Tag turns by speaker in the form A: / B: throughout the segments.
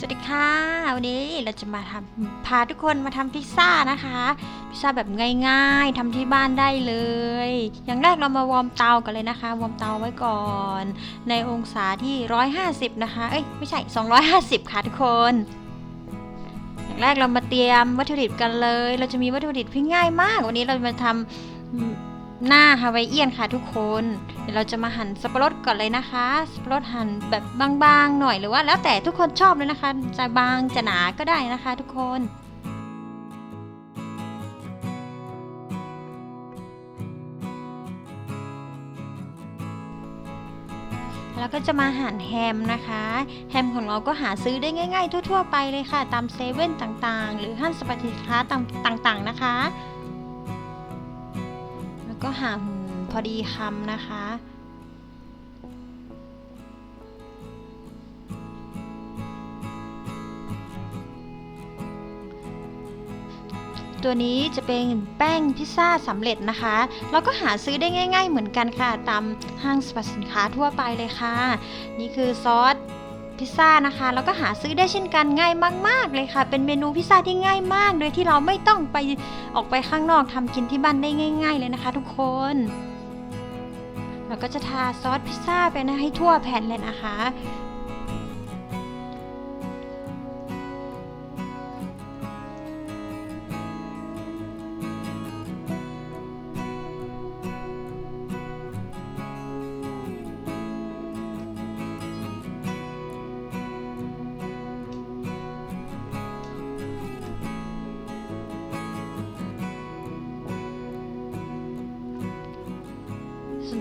A: สวัสดีค่ะ วันนี้เราจะมาทำพาทุกคนมาทำพิซซ่านะคะ พิซซ่าแบบง่ายๆทำที่บ้านได้เลย อย่างแรกเรามาวอร์มเตากันเลยนะคะ วอร์มเตาไว้ก่อน ในองศาที่ 150 นะคะ เอ้ยไม่ใช่ 250 ค่ะทุกคน อย่างแรกเรามาเตรียมวัตถุดิบกันเลย เราจะมีวัตถุดิบที่ง่ายมาก วันนี้เราจะมาทำ หน้าฮาวายเอียนค่ะทุกคน เดี๋ยวเราจะมาหั่นสับปะรดก่อนเลยนะคะ สับปะรดหั่นแบบบางๆหน่อยหรือว่า แล้วแต่ทุกคนชอบเลยนะคะ จะบางจะหนาก็ได้นะคะ ทุกคนแล้วก็จะมาหั่นแฮมนะคะ แฮมของเราก็หาซื้อได้ง่าย ๆ ทั่ว ๆ ไปเลยค่ะ ตามเซเว่นต่างๆ หรือห้างสรรพสินค้าต่างๆ นะคะ ก็หั่นพอดีคำนะคะ ตัวนี้จะเป็นแป้งพิซซ่าสำเร็จนะคะ เราก็หาซื้อได้ง่าย ๆ เหมือนกันค่ะ ตามห้างสรรพสินค้าทั่วไปเลยค่ะ นี่คือซอส พิซซ่านะคะ แล้วก็หาซื้อได้เช่นกันง่ายมาก ๆ เลยค่ะ เป็นเมนูพิซซ่าที่ง่ายมาก โดยที่เราไม่ต้องไปออกไปข้างนอกทำกินที่บ้านได้ง่าย ๆ เลยนะคะ ทุกคน เราก็จะทาซอสพิซซ่าไปนะให้ทั่วแผ่นเลยนะคะ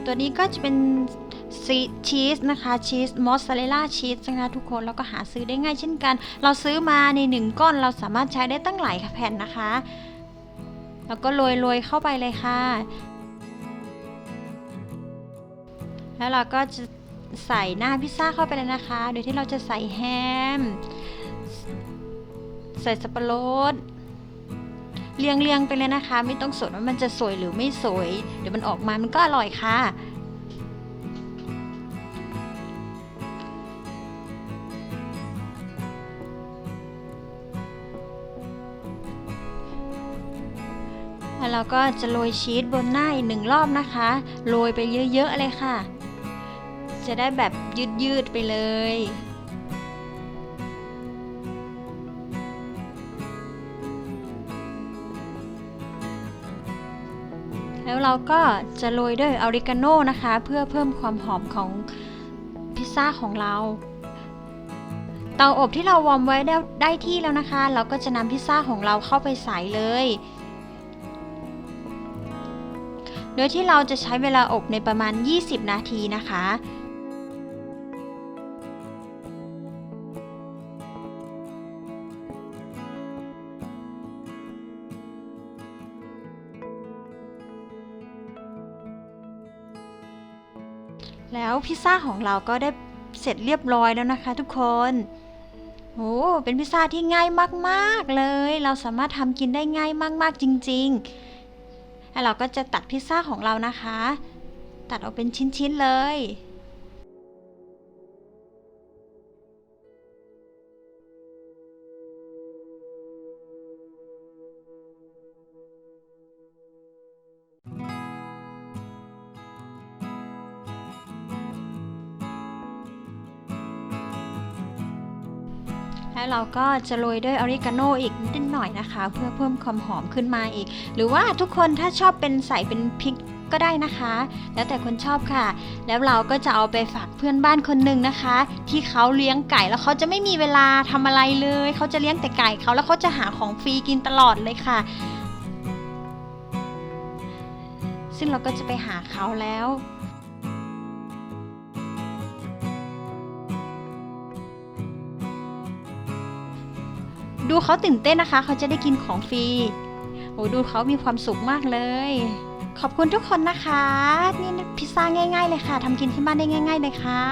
A: ตัวนี้ก็จะเป็นชีสนะคะชีสมอสซาเรลล่าชีสนะคะทุกคนแล้วก็หาซื้อได้ง่ายเช่นกัน เราซื้อมาในหนึ่งก้อนเราสามารถใช้ได้ตั้งหลายแผ่นนะคะ แล้วก็โรยๆเข้าไปเลยค่ะ แล้วเราก็จะใส่หน้าพิซซ่าเข้าไปเลยนะคะ โดยที่เราจะใส่แฮม ใส่สับปะรด เรียงเรียงๆไปเลยนะคะ ไม่ต้องสนว่ามันจะสวยหรือไม่สวย เดี๋ยวมันออกมามันก็อร่อยค่ะ แล้วเราก็จะโรยชีสบนหน้าอีกหนึ่งรอบนะคะ โรยไปเยอะๆเลยค่ะ จะได้แบบยืดๆไปเลย แล้วเราก็จะโรยด้วยออริกาโนนะคะ เพื่อเพิ่มความหอมของพิซซ่าของเรา เตาอบที่เราวอร์มไว้ได้ได้ที่แล้วนะคะ เราก็จะนำพิซซ่าของเราเข้าไปใส่เลย โดยที่เราจะใช้เวลาอบในประมาณ 20 นาทีนะคะ แล้วพิซซ่าของเราก็ได้เสร็จเรียบร้อยแล้วนะคะทุกคนโอ้เป็นพิซซ่าที่ง่ายมากๆเลย เราสามารถทำกินได้ง่ายมากๆจริงๆ แล้วเราก็จะตัดพิซซ่าของเรานะคะ ตัดออกเป็นชิ้นๆเลย แล้วเราก็จะโรยด้วยออริกาโนอีกนิดหน่อยนะคะ เพื่อเพิ่มความหอมขึ้นมาอีก หรือว่าทุกคนถ้าชอบเป็นใส่เป็นพริกก็ได้นะคะ แล้วแต่คนชอบค่ะ แล้วเราก็จะเอาไปฝากเพื่อนบ้านคนหนึ่งนะคะ ที่เขาเลี้ยงไก่แล้วเขาจะไม่มีเวลาทำอะไรเลย เขาจะเลี้ยงแต่ไก่เขาแล้วเขาจะหาของฟรีกินตลอดเลยค่ะ ซึ่งเราก็จะไปหาเขาแล้ว ดูเขาตื่นเต้นนะคะ เขาจะได้กินของฟรีโอ้ดูเขามีความสุขมากเลย ขอบคุณทุกคนนะคะ นี่พิซซ่าง่าย ๆ เลยค่ะทำกินที่บ้านได้ง่าย ๆ เลยค่ะ